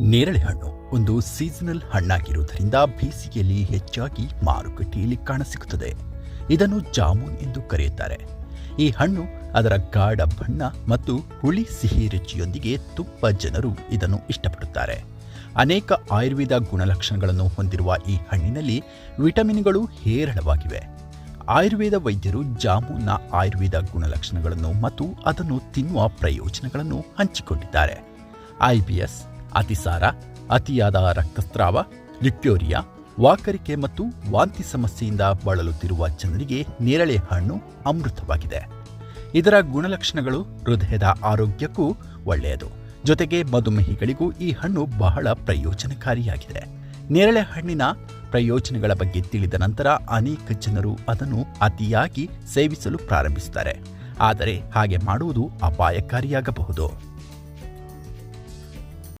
ನೇರಳೆ ಹಣ್ಣು ಒಂದು ಸೀಸನಲ್ ಹಣ್ಣಾಗಿರುವುದರಿಂದ ಬೇಸಿಗೆಯಲ್ಲಿ ಹೆಚ್ಚಾಗಿ ಮಾರುಕಟ್ಟೆಯಲ್ಲಿ ಕಾಣಸಿಗುತ್ತದೆ. ಇದನ್ನು ಜಾಮೂನ್ ಎಂದು ಕರೆಯುತ್ತಾರೆ. ಈ ಹಣ್ಣು ಅದರ ಗಾಢ ಬಣ್ಣ ಮತ್ತು ಹುಳಿ ಸಿಹಿ ರುಚಿಯೊಂದಿಗೆ ತುಂಬ ಜನರು ಇದನ್ನು ಇಷ್ಟಪಡುತ್ತಾರೆ. ಅನೇಕ ಆಯುರ್ವೇದ ಗುಣಲಕ್ಷಣಗಳನ್ನು ಹೊಂದಿರುವ ಈ ಹಣ್ಣಿನಲ್ಲಿ ವಿಟಮಿನ್ಗಳು ಹೇರಳವಾಗಿವೆ. ಆಯುರ್ವೇದ ವೈದ್ಯರು ಜಾಮೂನ್ನ ಆಯುರ್ವೇದ ಗುಣಲಕ್ಷಣಗಳನ್ನು ಮತ್ತು ಅದನ್ನು ತಿನ್ನುವ ಪ್ರಯೋಜನಗಳನ್ನು ಹಂಚಿಕೊಂಡಿದ್ದಾರೆ. ಐಬಿಎಸ್ ಅತಿಸಾರ, ಅತಿಯಾದ ರಕ್ತಸ್ರಾವ ಲಿಕ್ಯೋರಿಯಾ ವಾಕರಿಕೆ ಮತ್ತು ವಾಂತಿ ಸಮಸ್ಯೆಯಿಂದ ಬಳಲುತ್ತಿರುವ ಜನರಿಗೆ ನೇರಳೆ ಹಣ್ಣು ಅಮೃತವಾಗಿದೆ. ಇದರ ಗುಣಲಕ್ಷಣಗಳು ಹೃದಯದ ಆರೋಗ್ಯಕ್ಕೂ ಒಳ್ಳೆಯದು. ಜೊತೆಗೆ ಮಧುಮೇಹಿಗಳಿಗೂ ಈ ಹಣ್ಣು ಬಹಳ ಪ್ರಯೋಜನಕಾರಿಯಾಗಿದೆ. ನೇರಳೆ ಹಣ್ಣಿನ ಪ್ರಯೋಜನಗಳ ಬಗ್ಗೆ ತಿಳಿದ ನಂತರ ಅನೇಕ ಜನರು ಅದನ್ನು ಅತಿಯಾಗಿ ಸೇವಿಸಲು ಪ್ರಾರಂಭಿಸುತ್ತಾರೆ. ಆದರೆ ಹಾಗೆ ಮಾಡುವುದು ಅಪಾಯಕಾರಿಯಾಗಬಹುದು.